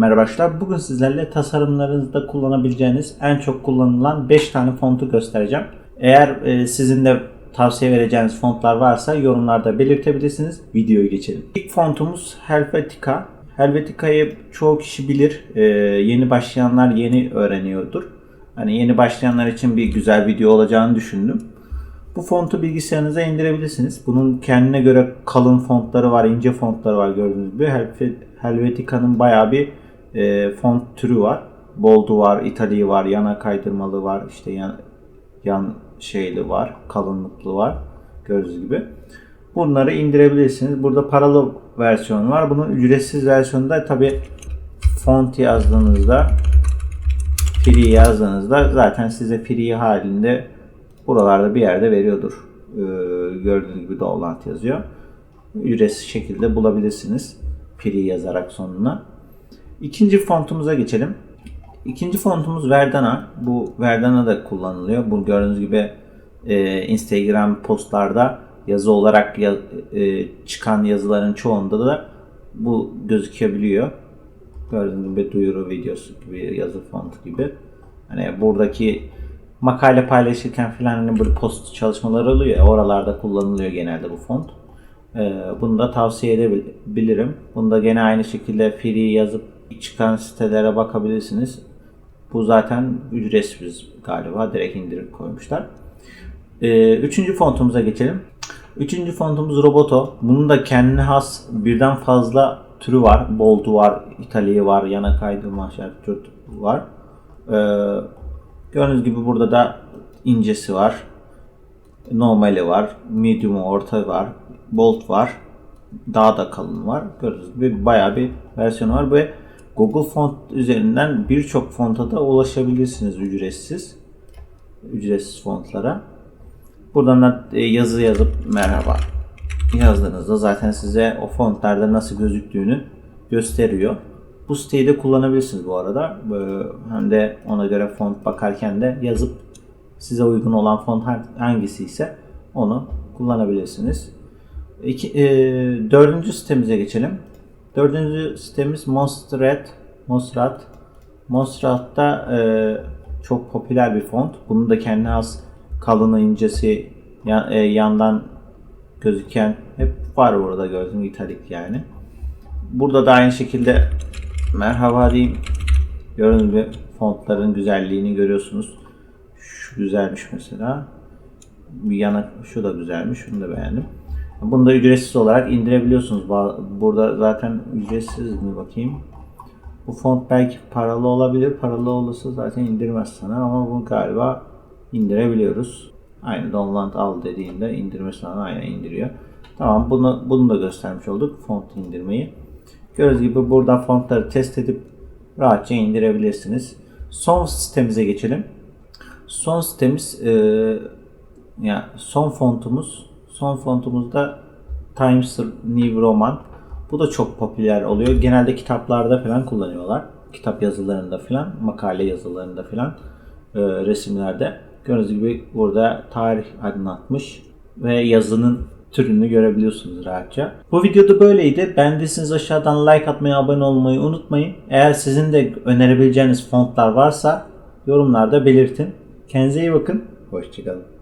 Merhaba arkadaşlar. Bugün sizlerle tasarımlarınızda kullanabileceğiniz en çok kullanılan 5 tane fontu göstereceğim. Eğer e, sizin de tavsiye vereceğiniz fontlar varsa yorumlarda belirtebilirsiniz. Videoya geçelim. İlk fontumuz Helvetica. Helvetica'yı çoğu kişi bilir. E, yeni başlayanlar yeni öğreniyordur. Hani yeni başlayanlar için bir güzel video olacağını düşündüm. Bu fontu bilgisayarınıza indirebilirsiniz. Bunun kendine göre kalın fontları var, ince fontları var gördüğünüz gibi. Helve- Helvetica'nın bayağı bir e, font türü var. Bold'u var, italiği var, yana kaydırmalı var, işte yan, yan şeyli var, kalınlıklı var. Gördüğünüz gibi. Bunları indirebilirsiniz. Burada paralı versiyon var. Bunun ücretsiz versiyonunda tabi font yazdığınızda free yazdığınızda zaten size free halinde buralarda bir yerde veriyordur. Ee, gördüğünüz gibi dolant yazıyor. Ücretsiz şekilde bulabilirsiniz. Free yazarak sonuna. İkinci fontumuza geçelim. İkinci fontumuz Verdana. Bu Verdana da kullanılıyor. Bu gördüğünüz gibi e, Instagram postlarda yazı olarak ya- e, çıkan yazıların çoğunda da bu gözükebiliyor. Gördüğünüz gibi duyuru videosu gibi yazı fontu gibi. Hani buradaki makale paylaşırken filan hani böyle post çalışmaları oluyor oralarda kullanılıyor genelde bu font. Ee, bunu da tavsiye edebilirim. Bunu da gene aynı şekilde free yazıp çıkan sitelere bakabilirsiniz. Bu zaten ücretsiz galiba. Direkt indirip koymuşlar. Ee, üçüncü fontumuza geçelim. Üçüncü fontumuz Roboto. Bunun da kendine has birden fazla türü var. Bold'u var, italiği var, yana kaydırma şartı var. Ee, gördüğünüz gibi burada da incesi var. Normali var, medium'u orta var, bold var, daha da kalın var. Gördüğünüz gibi bayağı bir versiyonu var ve Google Font üzerinden birçok fonta da ulaşabilirsiniz ücretsiz. Ücretsiz fontlara. Buradan da e, yazı yazıp merhaba yazdığınızda zaten size o fontlarda nasıl gözüktüğünü gösteriyor. Bu siteyi de kullanabilirsiniz bu arada. Hem de ona göre font bakarken de yazıp size uygun olan font hangisi ise onu kullanabilirsiniz. İki, e, dördüncü sitemize geçelim. Dördüncü sitemiz Monstrat. Monstrat. Monstrat'ta e, çok popüler bir font. Bunun da kendine has kalını incesi yan- e, yandan gözüken hep var burada gördüğüm italik yani. Burada da aynı şekilde merhaba diyeyim. Gibi fontların güzelliğini görüyorsunuz. Şu güzelmiş mesela. Bir yana şu da güzelmiş. Şunu da beğendim. Bunu da ücretsiz olarak indirebiliyorsunuz. Burada zaten ücretsiz mi bakayım. Bu font belki paralı olabilir. Paralı olursa zaten indirmez sana ama bunu galiba indirebiliyoruz. Aynı download al dediğinde indirme sana aynen indiriyor. Tamam bunu, bunu da göstermiş olduk. Font indirmeyi. Gördüğünüz gibi buradan fontları test edip rahatça indirebilirsiniz. Son sitemize geçelim. Son sitemiz e, ya son fontumuz son fontumuzda Times New Roman. Bu da çok popüler oluyor. Genelde kitaplarda falan kullanıyorlar. Kitap yazılarında falan, makale yazılarında falan, e, resimlerde. Gördüğünüz gibi burada tarih aydınlatmış ve yazının türünü görebiliyorsunuz rahatça. Bu videoda böyleydi. Beğendiyseniz aşağıdan like atmayı, abone olmayı unutmayın. Eğer sizin de önerebileceğiniz fontlar varsa yorumlarda belirtin. Kendinize iyi bakın. Hoşçakalın.